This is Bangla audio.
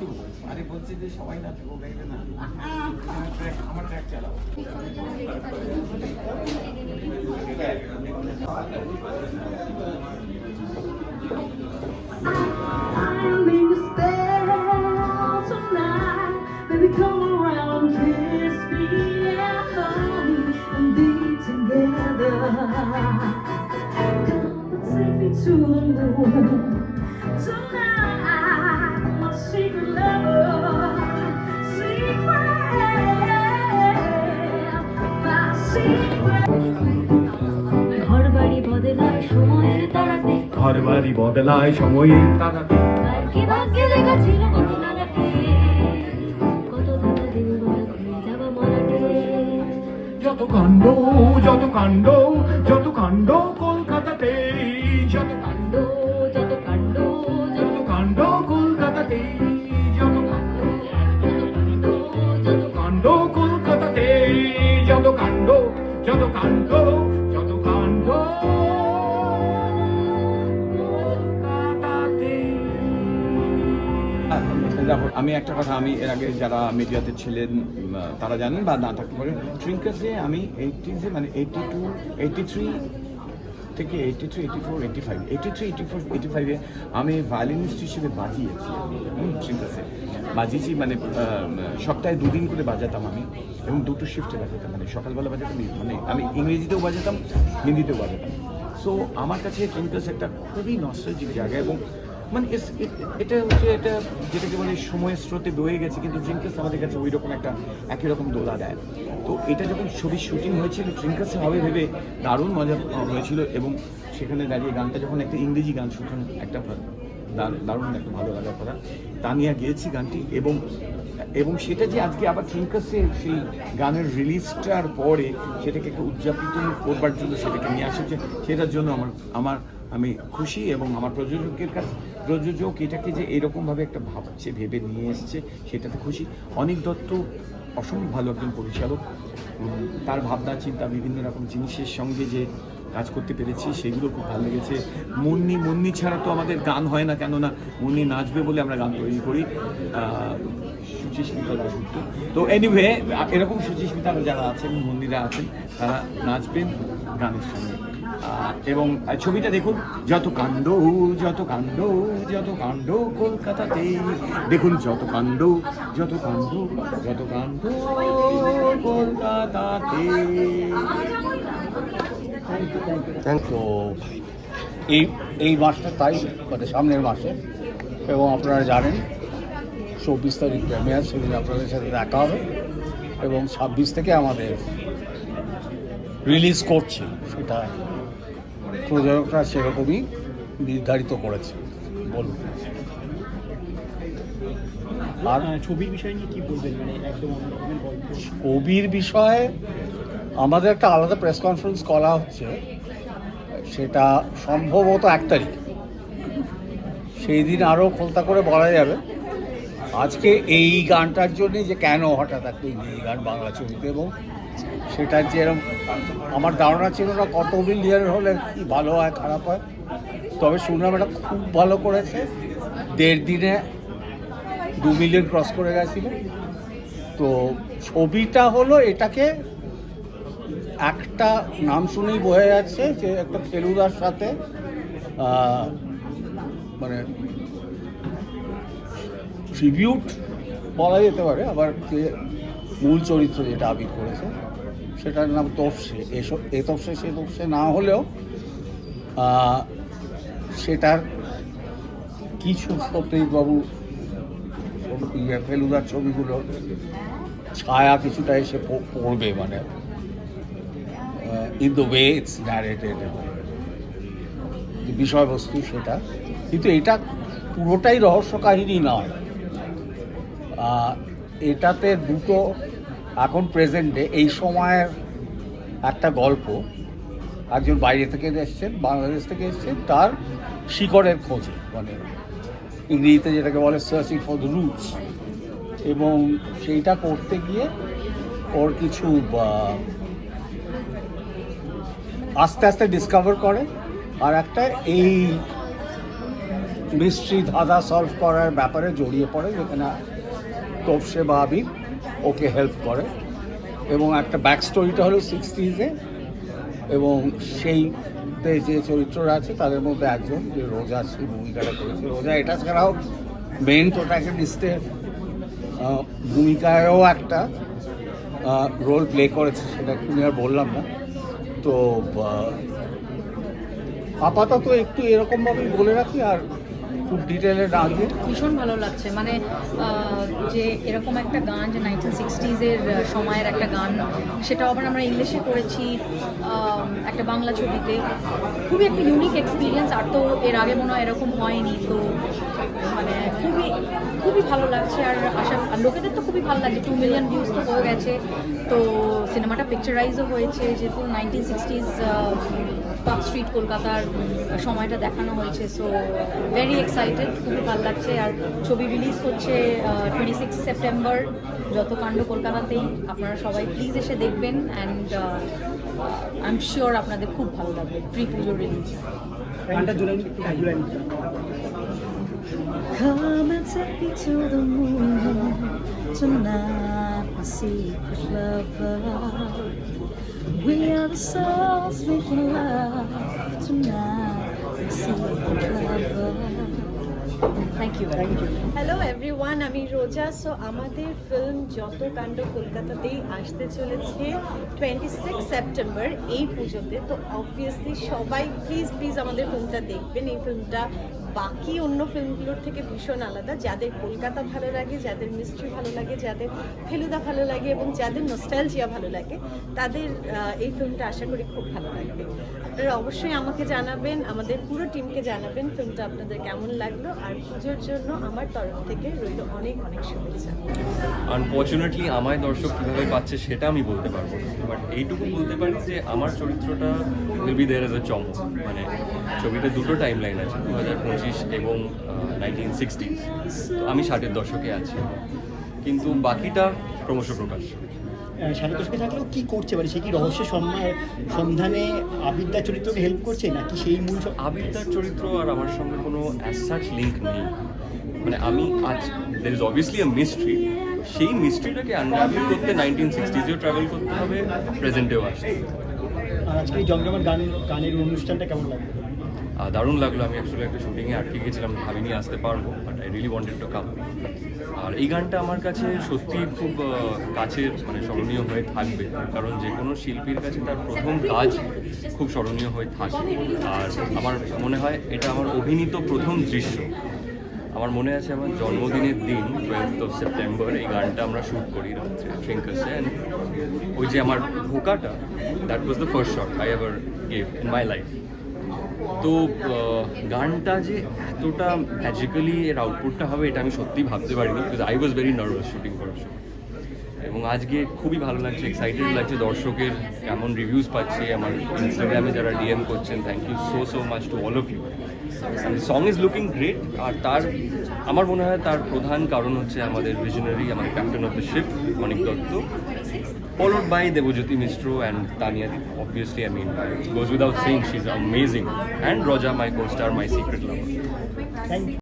নাচুক আরে বলছি যে সবাই নাচুক গাইবে না আমার ট্র্যাক চালাও I'm in your spell tonight. Baby, come around, kiss me and hold and be together. Come and take me to the moon ঘর বাড়ি বদলায় সময়ের তারাতে। ঘর বাড়ি বদলায় সময়ে তারা কার কি ভাগ্যে লেখা ছিল কত নাগাতে কত ধারা দিন যাবা মরাতে যত কাণ্ড যত কাণ্ড যত কাণ্ড দেখো আমি একটা কথা, আমি এর আগে যারা মিডিয়াতে ছিলেন তারা জানেন বা না থাকতে পারেন ট্রিঙ্কাসে আমি এইটিজে মানে এইটি টু এইটি থ্রি থেকে eighty three eighty four eighty five eighty three eighty four eighty ফাইভে আমি ভায়োলিনিস্ট হিসেবে বাজিয়েছি ট্রিঙ্কাসে বাজিয়েছি মানে সপ্তাহে দুদিন করে বাজাতাম আমি, এবং দুটো শিফটে বাজাতাম মানে সকালবেলা বাজাতাম মানে আমি ইংরেজিতেও বাজাতাম, হিন্দিতেও বাজাতাম। সো আমার কাছে ট্রিঙ্কাস একটা খুবই নস্টালজিক জায়গা, এবং মানে এটা হচ্ছে এটা যেটাকে বলে, সময়ের স্রোতে বয়ে গেছে, কিন্তু ট্রিঙ্কাস আমাদের কাছে ওই রকম একটা একই রকম দোলা দেয়। তো এটা যখন ছবির শুটিং হয়েছিল ট্রিঙ্কাসে হবে ভেবে দারুণ মজা হয়েছিল এবং সেখানে দাঁড়িয়ে গানটা যখন একটা ইংরেজি গান শুনুন একটা দার- দারুণ একটা ভালো লাগার কথা তানিয়া গেয়েছি গানটি এবং এবং সেটা যে আজকে আবার ট্রিঙ্কাসে সেই গানের রিলিজটার পরে সেটাকে একটা উদযাপিত করবার জন্য সেটাকে নিয়ে আসছে, সেটার জন্য আমার আমার আমি খুশি এবং আমার প্রযোজকের কাছে প্রযোজক এটাকে যে এরকমভাবে একটা ভাবছে, ভেবে নিয়ে এসছে, সেটাতে খুশি। অনিক দত্ত অসম্ভব ভালো একজন পরিচালক। তার ভাবনা, চিন্তা, বিভিন্ন রকম জিনিসের সঙ্গে যে কাজ করতে পেরেছি, সেগুলো খুব ভালো লেগেছে। মুন্নি মুন্নি ছাড়া তো আমাদের গান হয় না কেননা মুন্নি নাচবে বলে আমরা গান তৈরি করি। সুচিস্মিতা দাসগুপ্ত তো এনিওয়ে এরকম সুচিস্মিতা যারা আছেন মন্দিরা আছেন, তারা নাচবেন গানের সঙ্গে। এবং ছবিটা দেখুন, যত কাণ্ড যত কাণ্ড যত কাণ্ড কলকাতাতে দেখুন, যত কাণ্ড যত কাণ্ড যত কাণ্ড কলকাতাতে তো এই এই মাসটা তাই মানে সামনের মাসে। এবং আপনারা জানেন, চব্বিশ তারিখ প্রেমিয়ার সেদিন আপনাদের সাথে দেখা হবে। এবং ছাব্বিশ থেকে আমাদের রিলিজ করছি, সেটা প্রযোজকরা সেরকমই নির্ধারিত করেছে। বলুন। আর ছবির বিষয় নিয়ে কি বলবেন? মানে একদম ছবির বিষয়ে আমাদের একটা আলাদা প্রেস কনফারেন্স করা হচ্ছে। সেটা সম্ভবত এক তারিখ। সেই দিন আরও খোলতা করে বলা যাবে। আজকে এই গানটার জন্যই যে কেন হঠাৎ একটা ইংরেজি গান বাংলা ছবিতে এবং সেটার যে এরকম আমার ধারণা ছিল না কত মিলিয়ন হলে কি ভালো হয়, খারাপ হয়। তবে শুনলাম এটা খুব ভালো করেছে। দেড় দিনে দু মিলিয়ন ক্রস করে গেছিল। তো ছবিটা হলো এটাকে একটা নাম শুনেই বোঝা যাচ্ছে যে একটা ফেলুদার সাথে মানে ট্রিবিউট বলা যেতে পারে, আবার মূল চরিত্র যেটা আবির করেছে, সেটার নাম তপসে। এসব এ তপসে, সে তপসে না হলেও সেটার কিছু সত্যজিৎবাবু ইয়ে ফেলুদার ছবিগুলো, ছায়া কিছুটা এসে পড়বে মানে in the way it's narrated বিষয়বস্তু সেটা। কিন্তু এটা পুরোটাই রহস্য কাহিনী নয়। এটাতে দুটো এখন প্রেজেন্টে এই সময়ের একটা গল্প একজন বাইরে থেকে এসছেন, বাংলাদেশ থেকে এসছেন, তার শিকড়ের খোঁজে মানে ইংরেজিতে যেটাকে বলে সার্চিং ফর দ্য রুটস এবং সেইটা করতে গিয়ে ওর কিছু আস্তে আস্তে ডিসকভার করে, আর একটা এই মিস্ট্রি ধাঁধা সলভ করার ব্যাপারে জড়িয়ে পড়ে, যেখানে তোপসে বা আবির ওকে হেল্প করে। এবং একটা ব্যাক স্টোরিটা হলো সিক্সটিজে এবং সেইতে যে চরিত্ররা আছে, তাদের মধ্যে একজন যে রোজা সেই ভূমিকাটা করেছে। রোজা এটা ছাড়াও মেন প্রোটাগনিস্টের ভূমিকায়ও একটা রোল প্লে করেছে সেটা তুমি আর বললাম না। তো আপাতত একটু এরকমভাবেই বলে রাখি আর খুব ডিটেলে গিয়ে ভীষণ ভালো লাগছে। মানে যে এরকম একটা গান, যে নাইনটিন সিক্সটিজের সময়ের একটা গান সেটাও আবার আমরা ইংলিশে করেছি একটা বাংলা ছবিতে। খুবই একটা ইউনিক এক্সপিরিয়েন্স আর তো এর আগে মনে হয় এরকম হয়নি। তো মানে খুবই খুবই ভালো লাগছে, আর আশা লোকেদের তো খুবই ভালো লাগছে। টু মিলিয়ন ভিউজ তো হয়ে গেছে। তো সিনেমাটা পিকচারাইজও হয়েছে, যেহেতু নাইনটিন সিক্সটিজ পার্ক স্ট্রিট কলকাতার সময়টা দেখানো হয়েছে। সো ভেরি এক্সাইটেড খুবই ভালো লাগছে। আর ছবি রিলিজ হচ্ছে টোয়েন্টি সিক্স সেপ্টেম্বর যত কাণ্ড কলকাতাতেই। আপনারা সবাই প্লিজ এসে দেখবেন অ্যান্ড আই এম শিওর আপনাদের খুব ভালো লাগবে pre Puja release take me to the moon. Tonight, my secret lover. We are the souls making love tonight, my secret lover. Thank you hello everyone আমি রোজা সো আমাদের ফিল্ম যত কাণ্ড কলকাতাতেই আসতে চলেছে টোয়েন্টি সিক্স সেপ্টেম্বর এই পুজোতে। তো অবভিয়াসলি সবাই প্লিজ প্লিজ আমাদের ফিল্মটা দেখবেন। এই ফিল্মটা বাকি অন্য ফিল্মগুলোর থেকে ভীষণ আলাদা। যাদের কলকাতা ভালো লাগে, যাদের মিস্ট্রি ভালো লাগে, যাদের ফেলুদা ভালো লাগে এবং যাদের নোস্টালজিয়া ভালো লাগে, তাদের এই ফিল্মটা আশা করি খুব ভালো লাগবে। আপনারা অবশ্যই আমাকে জানাবেন, আমাদের পুরো টিমকে জানাবেন ফিল্মটা আপনাদের কেমন লাগল। আর পুজোর জন্য আমার তরফ থেকে রইল অনেক অনেক শুভেচ্ছা। আনফর্চুনেটলি আমায় দর্শক কীভাবে পাচ্ছে সেটা আমি বলতে পারব বাট এইটুকু বলতে পারি যে আমার চরিত্রটা দেয়ার এজ এ চমক। মানে ছবিতে দুটো টাইম লাইন আছে দু হাজার পঁচিশ এবং নাইনটিন সিক্সটিজ আমি ষাটের দশকে আছি। কিন্তু বাকিটা ক্রমশ প্রকাশ। দশকে থাকলেও কি করছে? মানে সে কি সম্মান সন্ধানে আবিদ্যা চরিত্রকে হেল্প করছে? নাকি সেই মূল আবিরদার চরিত্র আর আমার সঙ্গে কোনো অ্যাজ সাচ লিঙ্ক নেই। মানে আমি আজ there is obviously a mystery সেই মিস্ট্রিটাকে আনরাভেল করতে নাইনটিন সিক্সটিজেও ট্রাভেল করতে হবে প্রেজেন্টেও আসতে আজকে এই জমজমাট গান গানের অনুষ্ঠানটা কেমন লাগবে দারুণ লাগল। আমি অ্যাকচুয়ালি একটা শুটিংয়ে আটকে গেছিলাম ভাবিনি আসতে পারব but I really wanted to come আর এই গানটা আমার কাছে সত্যিই খুব কাছের মানে স্মরণীয় হয়ে থাকবে। কারণ যে কোনো শিল্পীর কাছে তার প্রথম কাজ খুব স্মরণীয় হয়ে থাকে। আর আমার মনে হয় এটা আমার অভিনীত প্রথম দৃশ্য। আমার মনে আছে আমার জন্মদিনের দিন টুয়েলথ অফ সেপ্টেম্বর এই গানটা আমরা শ্যুট করি রাত্রে ট্রিঙ্কাসে অ্যান্ড ওই যে আমার ভোকাটা that was the first shot I ever gave in my life তো গানটা যে এতটা ম্যাজিক্যালি এর আউটপুটটা হবে, এটা আমি সত্যিই ভাবতে পারিনি because I was very nervous shooting করার সময় এবং আজকে খুবই ভালো লাগছে এক্সাইটেড লাগছে, দর্শকের কেমন রিভিউজ পাচ্ছি, আমার ইনস্টাগ্রামে যারা ডিএম করছেন thank you so so much to all of you song is looking great আর তার, আমার মনে হয় তার প্রধান কারণ হচ্ছে আমাদের ভিশনারি আমাদের captain of the ship Manik Dutta followed by Devojyoti Mistro and Tania Obviously, I mean, it goes without saying, she's amazing. And Roja, my co-star, my secret lover. Thank you.